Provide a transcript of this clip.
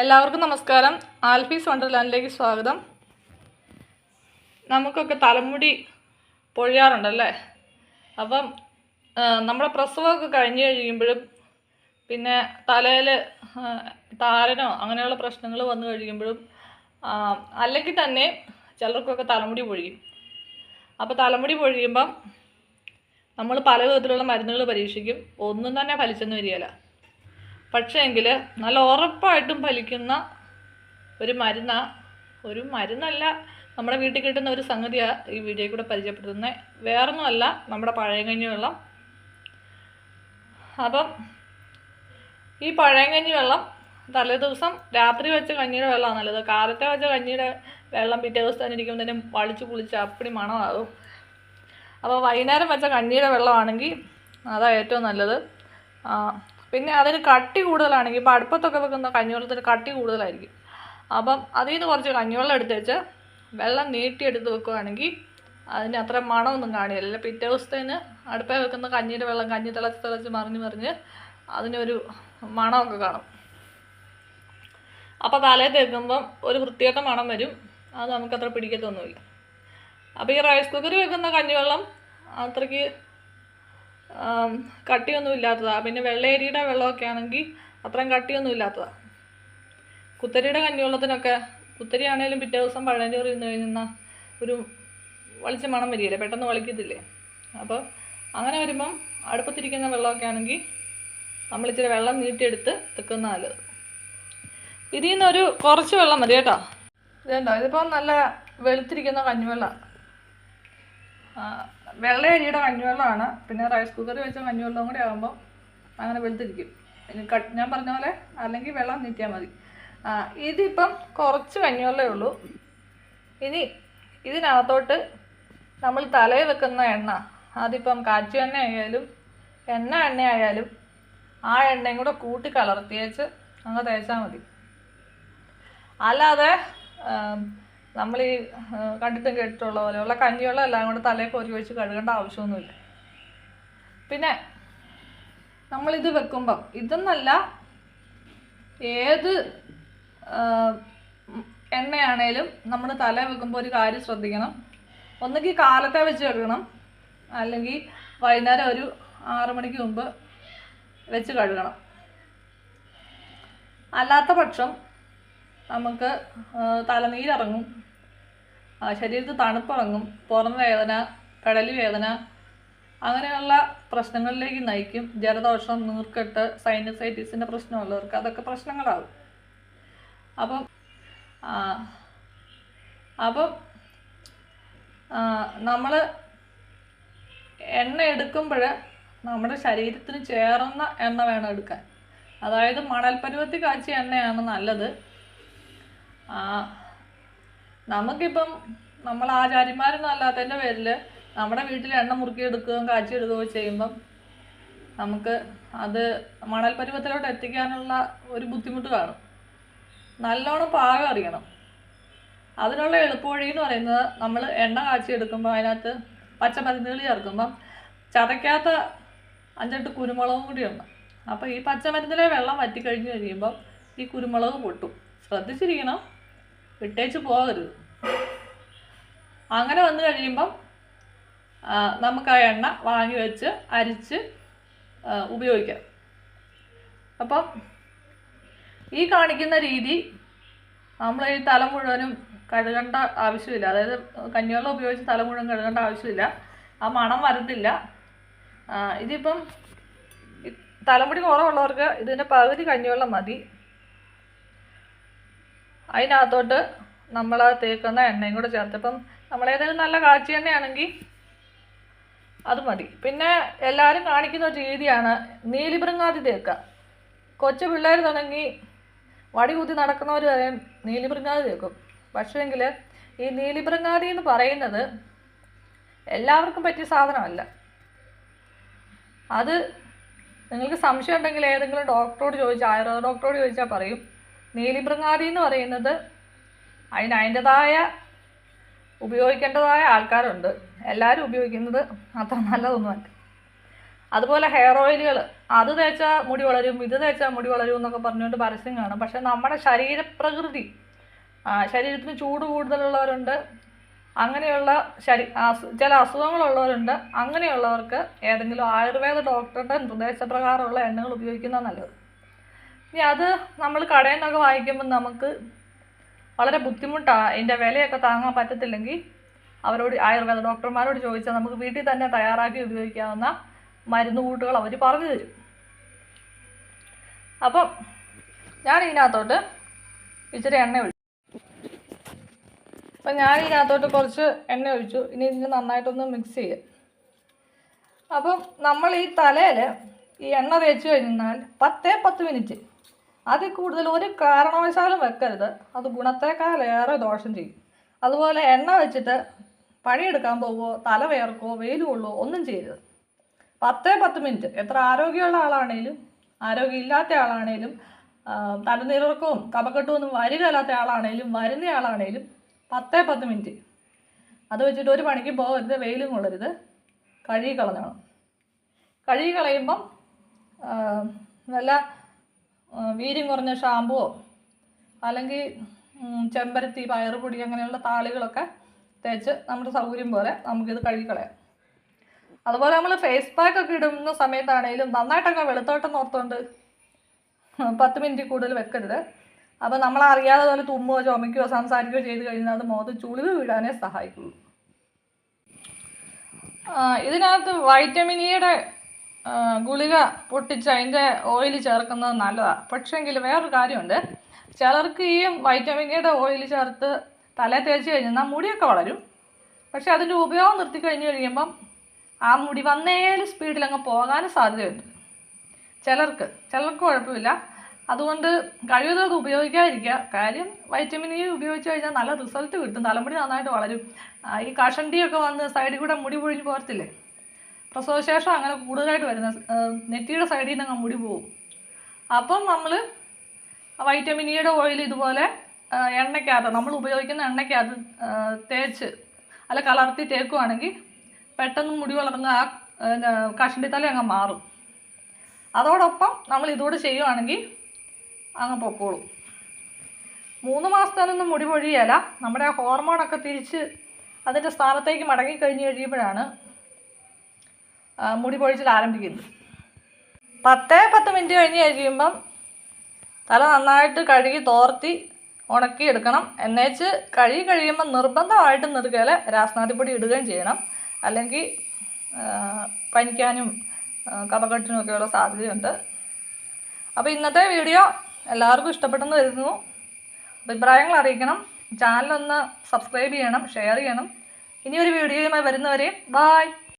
എല്ലാവർക്കും നമസ്കാരം. ആൽഫീസ് വണ്ടർലാൻഡിലേക്ക് സ്വാഗതം. നമുക്കൊക്കെ തലമുടി പൊഴിയാറുണ്ടല്ലേ? അപ്പം നമ്മുടെ പ്രസവമൊക്കെ കഴിഞ്ഞ് കഴിയുമ്പോഴും പിന്നെ തലയിൽ താരനോ അങ്ങനെയുള്ള പ്രശ്നങ്ങൾ വന്നു കഴിയുമ്പോഴും അല്ലെങ്കിൽ തന്നെ ചിലർക്കൊക്കെ തലമുടി പൊഴിയും. അപ്പോൾ തലമുടി പൊഴിയുമ്പം നമ്മൾ പല വിധത്തിലുള്ള മരുന്നുകൾ പരീക്ഷിക്കും. ഒന്നും തന്നെ ഫലിച്ചെന്ന് വരികയില്ല. പക്ഷേ എങ്കിൽ നല്ല ഉറപ്പായിട്ടും ഫലിക്കുന്ന ഒരു മരുന്ന. ഒരു മരുന്നല്ല നമ്മുടെ വീട്ടിൽ കിട്ടുന്ന ഒരു സംഗതിയാണ് ഈ വീഡിയോ കൂടെ പരിചയപ്പെടുത്തുന്നത് വേറൊന്നുമല്ല നമ്മുടെ പഴയകഞ്ഞി വെള്ളം. അപ്പം ഈ പഴയകഞ്ഞി വെള്ളം തലേ ദിവസം രാത്രി വെച്ച കഞ്ഞിയുടെ വെള്ളമാണ് നല്ലത്. കാലത്തെ വെച്ച കഞ്ഞിയുടെ വെള്ളം പിറ്റേ ദിവസം തന്നെ ഇരിക്കുമ്പോഴത്തേനും വളിച്ച് കുളിച്ച് അപ്പടി മണമാകും. അപ്പോൾ വൈകുന്നേരം വെച്ച കഞ്ഞിയുടെ വെള്ളമാണെങ്കിൽ അതാണ് ഏറ്റവും നല്ലത്. പിന്നെ അതിന് കട്ടി കൂടുതലാണെങ്കിൽ ഇപ്പോൾ അടുപ്പത്തൊക്കെ വെക്കുന്ന കഞ്ഞിവെള്ളത്തിന് കട്ടി കൂടുതലായിരിക്കും. അപ്പം അതിൽ നിന്ന് കുറച്ച് കഞ്ഞിവെള്ളം എടുത്ത് വെച്ച് വെള്ളം നീട്ടിയെടുത്ത് വെക്കുകയാണെങ്കിൽ അതിന് അത്ര മണമൊന്നും കാണില്ല. പിറ്റേ ദിവസത്തേന് അടുപ്പേ വെക്കുന്ന കഞ്ഞിയുടെ വെള്ളം കഞ്ഞി തിളച്ച് തിളച്ച് മറിഞ്ഞ് മറിഞ്ഞ് അതിനൊരു മണമൊക്കെ കാണും. അപ്പോൾ തലേ തേക്കുമ്പം ഒരു വൃത്തികെട്ട മണം വരും. അത് നമുക്കത്ര പിടിക്കത്തൊന്നുമില്ല. അപ്പോൾ ഈ റൈസ് കുക്കറിൽ വെക്കുന്ന കഞ്ഞിവെള്ളം അത്രയ്ക്ക് കട്ടിയൊന്നും ഇല്ലാത്തതാണ് പിന്നെ വെള്ളയരിയുടെ വെള്ളമൊക്കെ ആണെങ്കിൽ അത്രയും കട്ടിയൊന്നും ഇല്ലാത്തതാണ് കുത്തരിയുടെ കഞ്ഞിവെള്ളത്തിനൊക്കെ കുത്തരി ആണെങ്കിലും പിറ്റേ ദിവസം പഴഞ്ചോറ് ഇരുന്ന് കഴിഞ്ഞാൽ ഒരു വളിച്ച മണം വരികയില്ലേ. പെട്ടെന്ന് വളിക്കത്തില്ലേ? അപ്പോൾ അങ്ങനെ വരുമ്പം അടുപ്പത്തിരിക്കുന്ന വെള്ളമൊക്കെ ആണെങ്കിൽ നമ്മൾ ഇച്ചിരി വെള്ളം നീട്ടിയെടുത്ത് വെക്കുന്ന നല്ലത്. ഇതിൽ നിന്നൊരു കുറച്ച് വെള്ളം മതി കേട്ടോ. ഇതുണ്ടോ? ഇതിപ്പോൾ നല്ല വെളുത്തിരിക്കുന്ന കഞ്ഞിവെള്ളമാണ് വെള്ളയരിയുടെ കഞ്ഞിവെള്ളമാണ്. പിന്നെ റൈസ് കുക്കറിൽ വെച്ച മഞ്ഞുവെള്ളം കൂടി ആകുമ്പോൾ അങ്ങനെ വെളുത്തിരിക്കും. കട്ട് ഞാൻ പറഞ്ഞ പോലെ അല്ലെങ്കിൽ വെള്ളം നീറ്റിയാൽ മതി. ഇതിപ്പം കുറച്ച് കഞ്ഞിവെള്ളമേ ഉള്ളൂ. ഇനി ഇതിനകത്തോട്ട് നമ്മൾ തലയിൽ വെക്കുന്ന എണ്ണ അതിപ്പം കാച്ചു എണ്ണ ആയാലും എണ്ണ എണ്ണ ആയാലും ആ എണ്ണയും കൂടെ കൂട്ടി കലർത്തിയേച്ച് അങ്ങ് തേച്ചാൽ മതി. അല്ലാതെ നമ്മൾ ഈ കണ്ടിട്ടും കേട്ടിട്ടുള്ള പോലെയുള്ള കഞ്ഞിവെള്ളം എല്ലാം കൂടെ തലയിൽ കോരി വെച്ച് കഴുകേണ്ട ആവശ്യമൊന്നുമില്ല. പിന്നെ നമ്മളിത് വെക്കുമ്പം ഇതെന്നല്ല ഏത് എണ്ണയാണേലും നമ്മൾ തല വെക്കുമ്പോൾ ഒരു കാര്യം ശ്രദ്ധിക്കണം. ഒന്നുകിൽ കാലത്തെ വെച്ച് കഴുകണം. അല്ലെങ്കിൽ വൈകുന്നേരം ഒരു ആറ് മണിക്ക് മുമ്പ് വെച്ച് കഴുകണം. അല്ലാത്ത പക്ഷം നമുക്ക് തലനീരിറങ്ങും ശരീരത്ത് ശരീരത്തിൽ തണുപ്പിറങ്ങും. പുറം വേദന കടലി വേദന അങ്ങനെയുള്ള പ്രശ്നങ്ങളിലേക്ക് നയിക്കും. ജലദോഷം നീർക്കെട്ട് സൈനസൈറ്റിസിന്റെ പ്രശ്നമുള്ളവർക്ക് അതൊക്കെ പ്രശ്നങ്ങളാവും. അപ്പം അപ്പം നമ്മൾ എണ്ണ എടുക്കുമ്പോൾ നമ്മുടെ ശരീരത്തിന് ചേർന്ന എണ്ണ വേണം എടുക്കാൻ. അതായത് മണൽപ്പരുവത്തി കാച്ചിയ എണ്ണയാണ് നല്ലത്. നമുക്കിപ്പം നമ്മൾ ആചാര്യന്മാരൊന്നും അല്ലാത്തതിന്റെ പേരിൽ നമ്മുടെ വീട്ടിൽ എണ്ണ മുറുക്കി എടുക്കുകയും കാച്ചി എടുക്കുകയോ ചെയ്യുമ്പം നമുക്ക് അത് മണൽ പരുവത്തിലോട്ട് എത്തിക്കാനുള്ള ഒരു ബുദ്ധിമുട്ട് കാണും. നല്ലോണം പാകം അറിയണം. അതിനുള്ള എളുപ്പവഴി എന്ന് പറയുന്നത് നമ്മൾ എണ്ണ കാച്ചി എടുക്കുമ്പോൾ അതിനകത്ത് പച്ചമരുന്നുകൾ ചേർക്കുമ്പം ചതയ്ക്കാത്ത അഞ്ചെട്ട് കുരുമുളകും കൂടിയുണ്ട് അപ്പോൾ ഈ പച്ചമരുന്നിലെ വെള്ളം വറ്റിക്കഴിഞ്ഞ് കഴിയുമ്പം ഈ കുരുമുളക് പൊട്ടും. ശ്രദ്ധിച്ചിരിക്കണം. വിട്ടേച്ച് പോകരുത്. അങ്ങനെ വന്നു കഴിയുമ്പം നമുക്ക് ആ എണ്ണ വാങ്ങി വെച്ച് അരിച്ച് ഉപയോഗിക്കാം. അപ്പം ഈ കാണിക്കുന്ന രീതി നമ്മൾ ഈ തല മുഴുവനും കഴുകേണ്ട ആവശ്യമില്ല. അതായത് കഞ്ഞിവെള്ളം ഉപയോഗിച്ച് തല മുഴുവൻ കഴുകേണ്ട ആവശ്യമില്ല. ആ മണം വരത്തില്ല. ഇതിപ്പം തലമുടി കുറവുള്ളവർക്ക് ഇതിന്റെ പകുതി കഞ്ഞിവെള്ളം മതി. അതിനകത്തോട്ട് നമ്മൾ തേക്കുന്ന എണ്ണയും കൂടെ ചേർത്ത്. ഇപ്പം നമ്മളേതെങ്കിലും നല്ല കാച്ചി എണ്ണയാണെങ്കിൽ അത് മതി. പിന്നെ എല്ലാവരും കാണിക്കുന്ന ഒരു രീതിയാണ് നീലിമൃങ്ങാതി തേക്കുക. കൊച്ചു പിള്ളേർ തുടങ്ങി വടി കുത്തി നടക്കുന്നവർ വരെ നീലിമൃങ്ങാതി തേക്കും. പക്ഷേങ്കിൽ ഈ നീലിമൃങ്ങാതി എന്ന് പറയുന്നത് എല്ലാവർക്കും പറ്റിയ സാധനമല്ല. അത് നിങ്ങൾക്ക് സംശയം ഉണ്ടെങ്കിൽ ഏതെങ്കിലും ഡോക്ടറോട് ചോദിച്ചാൽ ആയുർവേദ ഡോക്ടറോട് ചോദിച്ചാൽ പറയും. നീലിമൃങ്ങാതി എന്ന് പറയുന്നത് അതിന് അതിന്റെതായ ഉപയോഗിക്കേണ്ടതായ ആൾക്കാരുണ്ട്. എല്ലാവരും ഉപയോഗിക്കുന്നത് അത്ര നല്ലതൊന്നുമല്ല അതുപോലെ ഹെയർ ഓയിലുകൾ അത് തേച്ചാൽ മുടി വളരും ഇത് തേച്ചാൽ മുടി വളരും എന്നൊക്കെ പറഞ്ഞുകൊണ്ട് പരസ്യം കാണും. പക്ഷേ നമ്മുടെ ശരീരപ്രകൃതി ശരീരത്തിന് ചൂട് കൂടുതലുള്ളവരുണ്ട് അങ്ങനെയുള്ള ശരീ ചില അസുഖങ്ങളുള്ളവരുണ്ട് അങ്ങനെയുള്ളവർക്ക് ഏതെങ്കിലും ആയുർവേദ ഡോക്ടറുടെ നിർദ്ദേശപ്രകാരമുള്ള എണ്ണകൾ ഉപയോഗിക്കുന്നതാണ് നല്ലത്. ഇനി അത് നമ്മൾ കടയിൽ നിന്നൊക്കെ വാങ്ങിക്കുമ്പോൾ നമുക്ക് വളരെ ബുദ്ധിമുട്ടാണ് അതിന്റെ വിലയൊക്കെ താങ്ങാൻ പറ്റത്തില്ലെങ്കിൽ അവരോട് ആയുർവേദ ഡോക്ടർമാരോട് ചോദിച്ചാൽ നമുക്ക് വീട്ടിൽ തന്നെ തയ്യാറാക്കി ഉപയോഗിക്കാവുന്ന മരുന്ന് കൂട്ടുകൾ അവർ പറഞ്ഞു തരും. അപ്പം ഞാൻ ഇതിനകത്തോട്ട് ഇച്ചിരി എണ്ണ ഒഴിച്ചു. അപ്പം ഞാൻ ഇതിനകത്തോട്ട് കുറച്ച് എണ്ണ ഒഴിച്ചു. ഇനി ഇതിന് നന്നായിട്ടൊന്ന് മിക്സ് ചെയ്യുക അപ്പം നമ്മൾ ഈ തലയിൽ ഈ എണ്ണ തേച്ച് കഴിഞ്ഞാൽ പത്തേ പത്ത് മിനിറ്റ് അതിൽ കൂടുതൽ ഒരു കാരണവശാലും വെക്കരുത്. അത് ഗുണത്തേക്കാളേറെ ദോഷം ചെയ്യും. അതുപോലെ എണ്ണ വെച്ചിട്ട് പണിയെടുക്കാൻ പോവുമോ തല വേർക്കോ വെയിൽ കൊള്ളുവോ ഒന്നും ചെയ്യരുത്. പത്തേ പത്ത് മിനിറ്റ്. എത്ര ആരോഗ്യമുള്ള ആളാണേലും ആരോഗ്യമില്ലാത്ത ആളാണേലും തലനീർക്കവും കപക്കെട്ടും ഒന്നും വരികയില്ലാത്ത ആളാണേലും വരുന്ന ആളാണേലും പത്തേ പത്ത് മിനിറ്റ്. അത് വെച്ചിട്ട് ഒരു പണിക്ക് പോകരുത് വെയിലും കൊള്ളരുത്. കഴുകി കളഞ്ഞോണം. കഴുകി കളയുമ്പം നല്ല വീര്യം കുറഞ്ഞ ഷാമ്പുവോ? അല്ലെങ്കിൽ ചെമ്പരത്തി പയറുപൊടി അങ്ങനെയുള്ള താളികളൊക്കെ തേച്ച് നമ്മുടെ സൗകര്യം പോലെ നമുക്കിത് കഴുകി കളയാം അതുപോലെ നമ്മൾ ഫേസ് പാക്ക് ഒക്കെ ഇടുന്ന സമയത്താണേലും നന്നായിട്ടൊക്കെ വെളുത്തോട്ടം ഓർത്തുകൊണ്ട് പത്ത് മിനിറ്റ് കൂടുതൽ വെക്കരുത്. അപ്പോൾ നമ്മൾ അറിയാതെ പോലെ തുമ്മുകയോ ചുമയ്ക്കുകയോ സംസാരിക്കുകയോ ചെയ്ത് കഴിഞ്ഞാൽ അത് മുഖത്ത് ചുളിവ് വീഴാനേ സഹായിക്കുള്ളൂ. ഇതിനകത്ത് വൈറ്റമിൻ ഇയുടെ ആ, ഗുളിക പൊട്ടിച്ച് അതിന്റെ ഓയിൽ ചേർക്കുന്നത് നല്ലതാണ് പക്ഷേങ്കിൽ വേറൊരു കാര്യമുണ്ട്. ചിലർക്ക് ഈ വൈറ്റമിൻ എയുടെ ഓയിൽ ചേർത്ത് തല തേച്ച് കഴിഞ്ഞാൽ മുടിയൊക്കെ വളരും. പക്ഷെ അതിന്റെ ഉപയോഗം നിർത്തി കഴിഞ്ഞ് കഴിയുമ്പം ആ മുടി വന്നേലും സ്പീഡിൽ അങ്ങ് പോകാനും സാധ്യതയുണ്ട്. ചിലർക്ക് ചിലർക്ക് കുഴപ്പമില്ല. അതുകൊണ്ട് കഴിവതും ഉപയോഗിക്കാതിരിക്കുക. കാര്യം വൈറ്റമിൻ ഇ ഉപയോഗിച്ച് കഴിഞ്ഞാൽ നല്ല റിസൾട്ട് കിട്ടും. തലമുടി നന്നായിട്ട് വളരും. ഈ കഷണ്ടിയൊക്കെ വന്ന് സൈഡിൽ കൂടെ മുടി പൊഴിഞ്ഞ് പോരത്തില്ലേ? പ്രസവശേഷം അങ്ങനെ കൂടുതലായിട്ട് വരുന്ന നെറ്റിയുടെ സൈഡിൽ നിന്ന് മുടി പോവും. അപ്പം നമ്മൾ വൈറ്റമിൻ ഇയുടെ ഓയിൽ ഇതുപോലെ എണ്ണയ്ക്കകത്ത് നമ്മൾ ഉപയോഗിക്കുന്ന എണ്ണയ്ക്കകത്ത് തേച്ച് അല്ല കലർത്തി തേക്കുവാണെങ്കിൽ പെട്ടെന്ന് മുടി വളർന്ന് ആ കഷണ്ടിത്തല അങ്ങ് മാറും. അതോടൊപ്പം നമ്മൾ ഇതുകൂടെ ചെയ്യുവാണെങ്കിൽ അങ്ങ് പൊക്കോളും. മൂന്ന് മാസത്തിനൊന്നും മുടി പൊഴിയല നമ്മുടെ ഹോർമോണൊക്കെ തിരിച്ച് അതിന്റെ സ്ഥാനത്തേക്ക് മടങ്ങി കഴിഞ്ഞ് കഴിയുമ്പോഴാണ് മുടി പൊഴിച്ചിൽ ആരംഭിക്കുന്നത് പത്തേ പത്ത് മിനിറ്റ് കഴിഞ്ഞ് കഴിയുമ്പം തല നന്നായിട്ട് കഴുകി തോർത്തി ഉണക്കി എടുക്കണം എന്നേച്ച് കഴുകി കഴിയുമ്പോൾ നിർബന്ധമായിട്ട് നെറുകയിൽ രാസനാഥിപ്പൊടി ഇടുകയും ചെയ്യണം. അല്ലെങ്കിൽ പനിക്കാനും ആ, കഫക്കെട്ടിനും ഒക്കെയുള്ള സാധ്യതയുണ്ട്. അപ്പോൾ ഇന്നത്തെ വീഡിയോ എല്ലാവർക്കും ഇഷ്ടപ്പെട്ടെന്ന് വരുന്നു അഭിപ്രായങ്ങൾ അറിയിക്കണം. ചാനലൊന്ന് സബ്സ്ക്രൈബ് ചെയ്യണം ഷെയർ ചെയ്യണം. ഇനിയൊരു വീഡിയോയുമായി വരുന്നവരെയും ബായ്